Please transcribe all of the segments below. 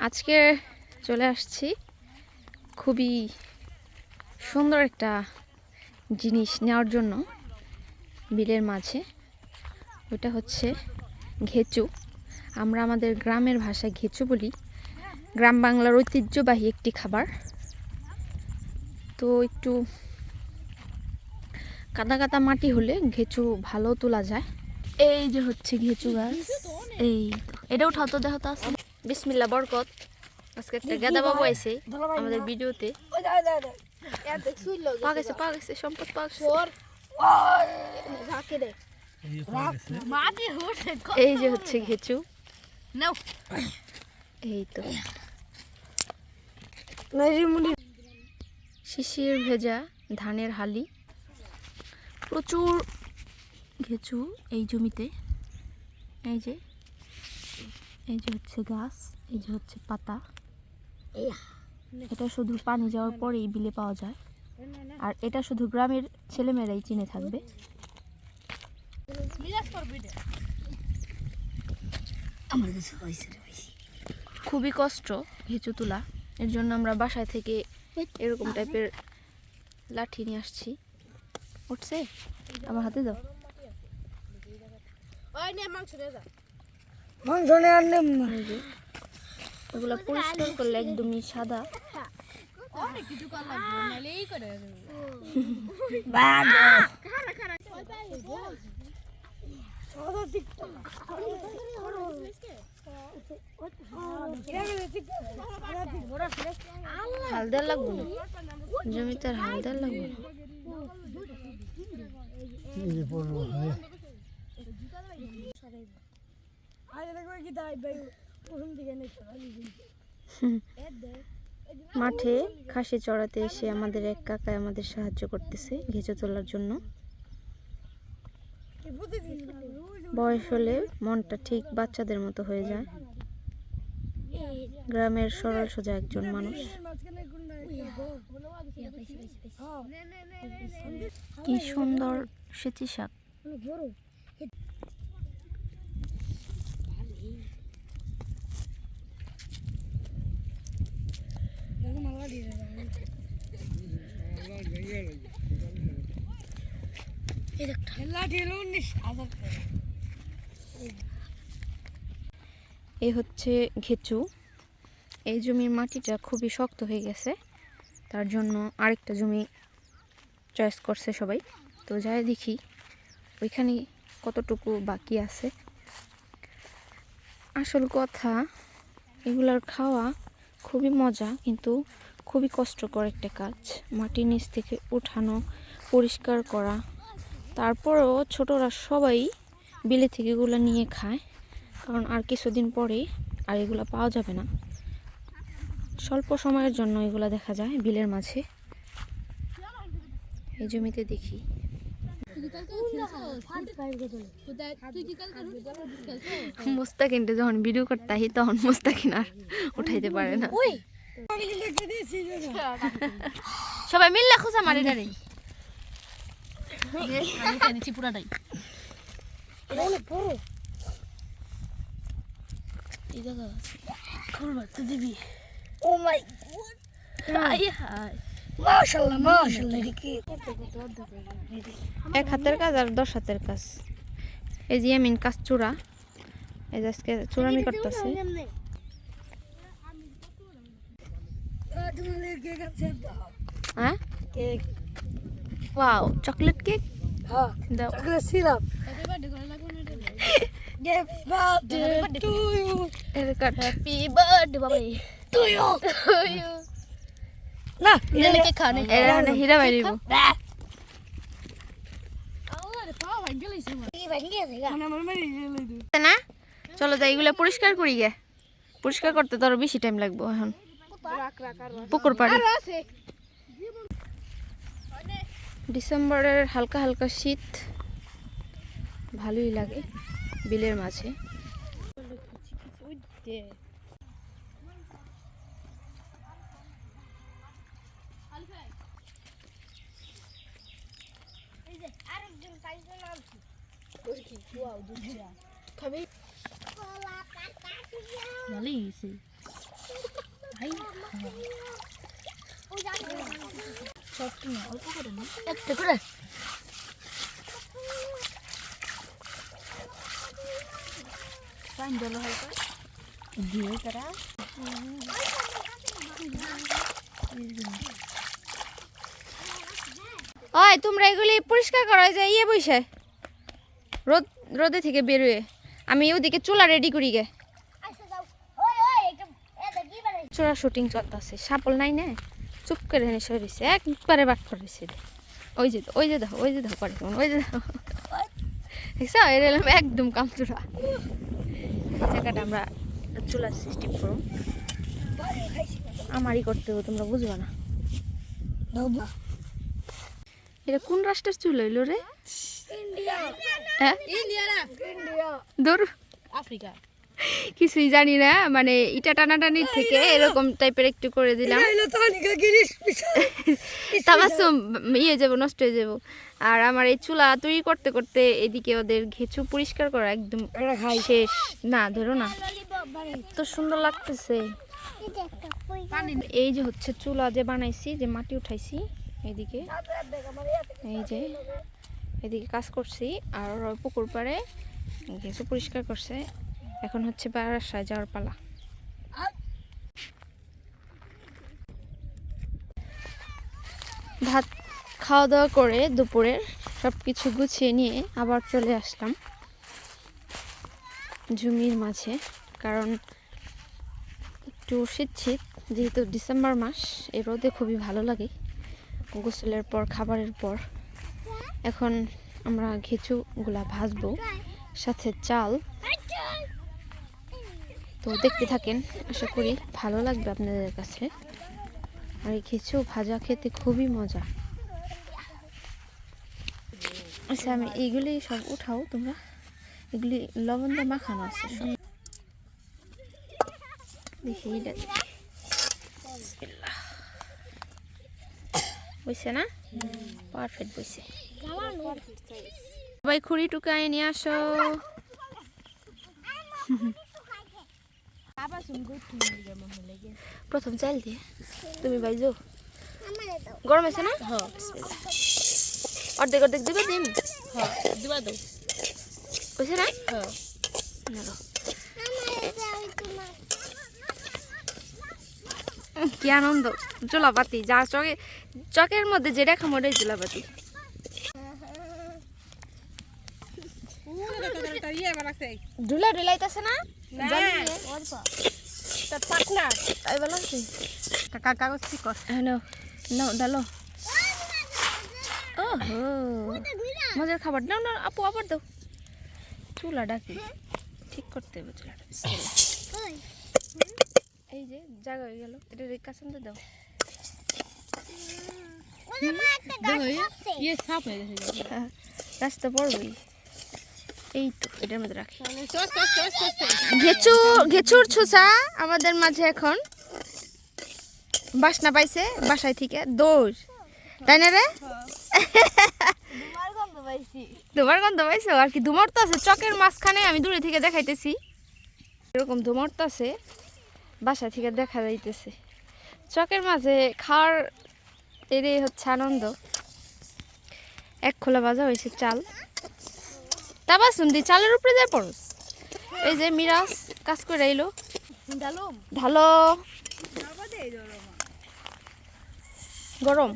আজকে চলে আসছি খুবই সুন্দর একটা জিনিস নেওয়ার জন্য বিলের মাঝে। ওটা হচ্ছে ঘেঁচু। আমরা আমাদের গ্রামের ভাষায় ঘেঁচু বলি। গ্রাম বাংলার ঐতিহ্যবাহী একটি খাবার। তো একটু কাদা কাদা মাটি হলে ঘেঁচু ভালো তোলা যায়। এই যে হচ্ছে ঘেঁচু গাছ। এই তো। এটা উঠাও তো দেখো তো আছে বিসমিল্লা বরকত। আজকে একটা গাদা বাবু আইছে আমাদের ভিডিওতে। পা গেছে পা গেছে সম্পদ পা গেছে। এই যে হচ্ছে ঘেচু। এই তো। শিশির ভেজা ধানের হালি। প্রচুর ঘেচু এই জমিতে। এই যে এই যে হচ্ছে গাছ এই যে হচ্ছে পাতা। এটা শুধু পানি যাওয়ার পরেই বিলে পাওয়া যায়। আর এটা শুধু গ্রামের ছেলেমেয়েরাই চিনে থাকবে। খুবই কষ্ট ঘেঁচু তোলা। এর জন্য আমরা বাসায় থেকে এরকম টাইপের লাঠি নিয়ে আসছি। উঠছে? আমার হাতে দাও। ওই নে মাংস না। এই পরিষ্কার করলে একদমই সাদা। অনেক কিছু কর লাগবে হালদার না? জমিতে হালদার লাগবে না? মাঠে খাসি চড়াতে এসে আমাদের এক কাকায় আমাদের সাহায্য করতেছে ঘেঁচো তোলার জন্য। বয়স হলে মনটা ঠিক বাচ্চাদের মতো হয়ে যায়। গ্রামের সরল সোজা একজন মানুষ। কি সুন্দর সেচি শাক এই হচ্ছে ঘেচু। এই জমির মাটিটা খুবই শক্ত হয়ে গেছে। তার জন্য আরেকটা জমি চয়েস করছে সবাই। তো যাই দেখি ওইখানে কতটুকু বাকি আছে। আসল কথা, এগুলার খাওয়া খুবই মজা, কিন্তু খুবই কষ্টকর একটা কাজ। মাটির নিচ থেকে উঠানো, পরিষ্কার করা। তারপরও ছোটরা সবাই বিলে থেকে এগুলো নিয়ে খায়। কারণ আর কিছুদিন পরেই আর এগুলো পাওয়া যাবে না। স্বল্প সময়ের জন্য এগুলো দেখা যায় বিলের মাঝে। এই জমিতে দেখি। মুস্তাকিনটা যখন ভিডিও করতে তখন মুস্তাকিন আর উঠাইতে পারে না। সবাই মিললে মারি না রে দিচ্ছি পুরাটাই এক হাতের কাজ আর দশ হাতের কাজ। এই যে আমিন কাজ চূড়া। এই যে আজকে চূড়ামি করতেছে। তোমাদের কেক আছে হ্যাঁ? কেক। Wow chocolate cake? হ্যাঁ দাও। চকলেট সিরাপ না এটা ইউ এর কাট হ্যাপি বার্থডে বাবা টু ইউ না এটা কে খানে। এর মানে হীরা ভাঙিয়ে গেছে গা না? চলো যাই এগুলো পরিষ্কার করি গে। পরিষ্কার করতে তো আরও বেশি টাইম লাগবে এখন। পুকুর পাড়ে। ডিসেম্বরের হালকা হালকা শীত। ভালোই লাগে বিলের মাঝে। সবটি না তোমরা এগুলি পরিষ্কার করো যে ইয়ে বসে। রোদ রোদে থেকে বেরোয়। আমি ওদিকে চুলা রেডি করি গে। চোরা শুটিং চলতেছে। সাপল নাই না? চুপ করে এনে সরিছে একবারে বাট করেছে ওই যে ওই যে দেখো ওই যে দেখো করে কেমন ওই যে দেখো দেখছ? এর এলাম একদম কামচুরা। জায়গাটা আমরা চুলার সিস্টেম করুন আমারই করতে হবে তোমরা বুঝবা না। এটা কোন রাষ্ট্রের চুল হইল রে? ইন্ডিয়া। হ্যাঁ? দূর আফ্রিকা। কিছুই জানি না মানে ইটা টানাটানির থেকে এরকম টাইপের একটু করে দিলাম। তামাসুম ইয়ে যাব নষ্ট হয়ে যাব। আর আমার এই চুলা তৈরি করতে করতে এদিকে ওদের ঘেঁচু পরিষ্কার করা একদম শেষ। না ধরো না। এত সুন্দর লাগতেছে। এই যে হচ্ছে চুলা যে বানাইছি যে মাটি উঠাইছি এদিকে। এই যে এদিকে কাজ করছি আর পুকুর পাড়ে ঘেঁচু পরিষ্কার করছে। এখন হচ্ছে বারাসায় যাওয়ার পালা। ভাত খাওয়া দাওয়া করে দুপুরের সব কিছু গুছিয়ে নিয়ে আবার চলে আসলাম ঝুমির মাঝে, কারণ একটু শীত শীত যেহেতু ডিসেম্বর মাস, এই রোদে খুবই ভালো লাগে গোসলের পর, খাবারের পর। এখন আমরা ঘিচুগুলা ভাজবো, সাথে চাল তো দেখতে থাকেন, আশা করি ভালো লাগবে আপনাদের কাছে। আর এই খিচু ভাজা খেতে খুবই মজা। আচ্ছা আমি এইগুলি সব উঠাও তোমরা। এগুলি লবণ দিয়ে মাখানো আছে বুঝছে না? পারফেক্ট বুঝছে সবাই খুঁড়ি টুকায় নিয়ে আসো। প্রথম চাল দিয়ে তুমি বাইজো গরম আছে না। অর্ধেক অর্ধেক দিবে দিন দিবা দাও বুঝছে না হ্যাঁ কি আনন্দ। জোলাপাতি যা চকে চকের মধ্যে যেটা খামো ওটাই জোলাপাতি ডুলা ডুলাইতেছে না? কাগজ কি কর? ডালো ও হো মজার খাবার। নাও না আপু আবার দাও। চুলা ডাকি ঠিক করতে হবে চুলাটা। এই যে জায়গা হয়ে গেল। এটা কাছেন তো দাও। ইয়ে সাপ গেছে। রাস্তা পড়বই এই তো এটার মধ্যে রাখি। ঘেচু ঘেচুর ছুসা আমাদের মাঝে এখন। বাসনা পাইছে বাসায় থেকে দৌড়। তাই না রে? তোমার গন্ধ পাইছো। আর কি ধুমর তো আছে চকের মাঝখানে আমি দূরে থেকে দেখাইতেছি। এরকম ধুমর তো আছে বাসা থেকে দেখা যাইতেছে। চকের মাঝে খাওয়ার এটাই হচ্ছে আনন্দ। এক খোলা বাজা হয়েছে চাল। তাবা শুনদি চালের উপরে যায় পড়স এই যে মিরাজ কাজ করে এলো ঢালো। গরম।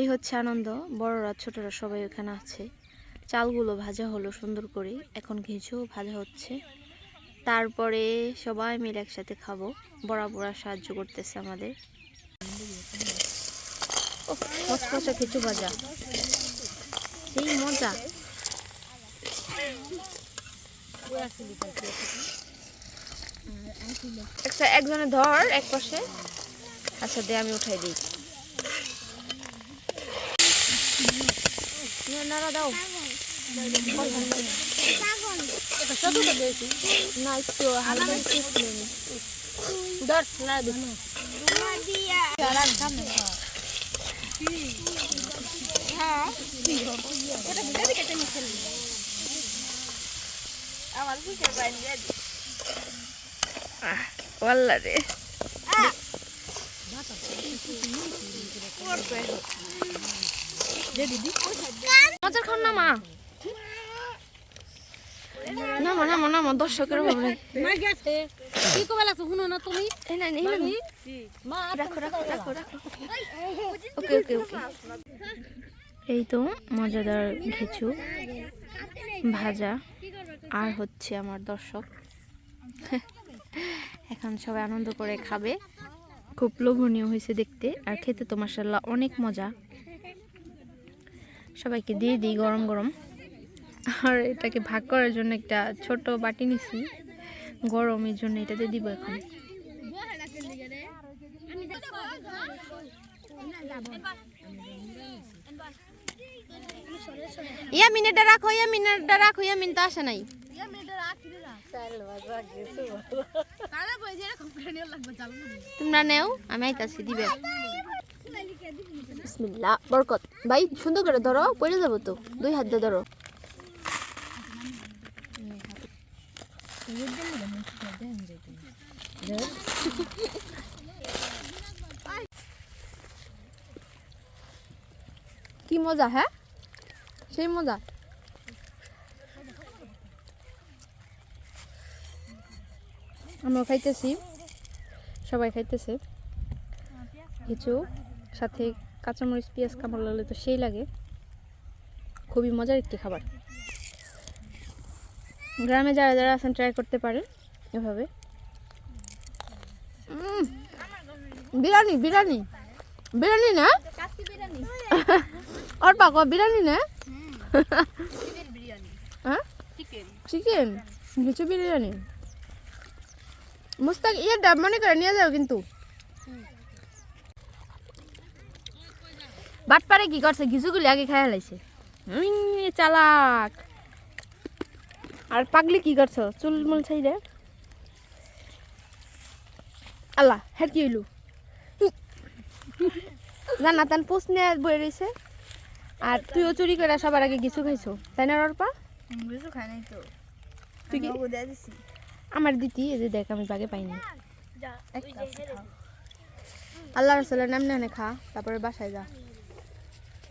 এই হচ্ছে আনন্দ বড়রা ছোটরা সবাই ওখানে আছে। চালগুলো ভাজা হলো সুন্দর করে এখন ঘেঁচেও ভাজা হচ্ছে। তারপরে সবাই মিলে একসাথে খাব। বড়া সাহায্য করতেছে আমাদের। কিছু ভাজা। সেই মজা। একটা একজনে ধর, এক পাশে। আচ্ছা দে, আমি উঠাই দিই। নাড়া দাও। রে মজার খান না মা? নামো নামো নামো দর্শকের ভাবে মা গেছে। কি কবে লাগছে? শুনো না তুমি? এই না এই না মা রাখো রাখো রাখো রাখো। ওকে ওকে ওকে। এই তো মজাদার ঘিচু ভাজা আর হচ্ছে আমার দর্শক। এখন সবাই আনন্দ করে খাবে। খুব লোভনীয় হয়েছে দেখতে আর খেতে তো মাসাল্লাহ অনেক মজা। সবাইকে দিয়ে দিই গরম গরম। আর এটাকে ভাগ করার জন্য একটা ছোট বাটি নিছি। গরমের জন্য এটাতে দিব এখন। ইয়ামিনেটা রাখো ইয়ামিনেটা রাখো, ইয়ামিন তো আসে নাই। তোমরা নেও, আমি আইতাছি, দিবে। বিসমিল্লাহ, বরকত। ভাই, সুন্দর করে ধরো, পড়ে যাব তো। দুই হাত ধরো। কি মজা হ্যাঁ? সেই মজা। আমরা খাইতেছি, সবাই খাইতেছে। কিছু সাথে কাঁচামরিচ, পেঁয়াজ কামড় লাগলে তো সেই লাগে। খুবই মজার একটি খাবার। গ্রামে যারা যারা আছেন ট্রাই করতে পারেন এভাবে। বিরিয়ানি বিরিয়ানি। বিরিয়ানি না? আর পাক বিরিয়ানি না? হ্যাঁ? চিকেন লিচু বিরিয়ানি। মুস্তাক ইয়ে ডাব মনে করে, নিয়ে যাও কিন্তু। বাটপারে কি করছে? ঘিজুগুলি আগে খেয়াল আছে চালাক। আর পাগলি কি করছ? চুল মুল ছাই দে। আল্লাহ হের কি হইলু? জানা তান পোস্ট নিয়ে বই রয়েছে আর তুইও চুরি করে সবার আগে কিছু খাইছো। তাই না অর্পা কিছু খাই নাই তো। তুই কি? আমার দিতি এই যে দেখ আমি বাগে পাইনি আল্লাহ রসুলের নাম নেনে খা তারপরে বাসায় যা।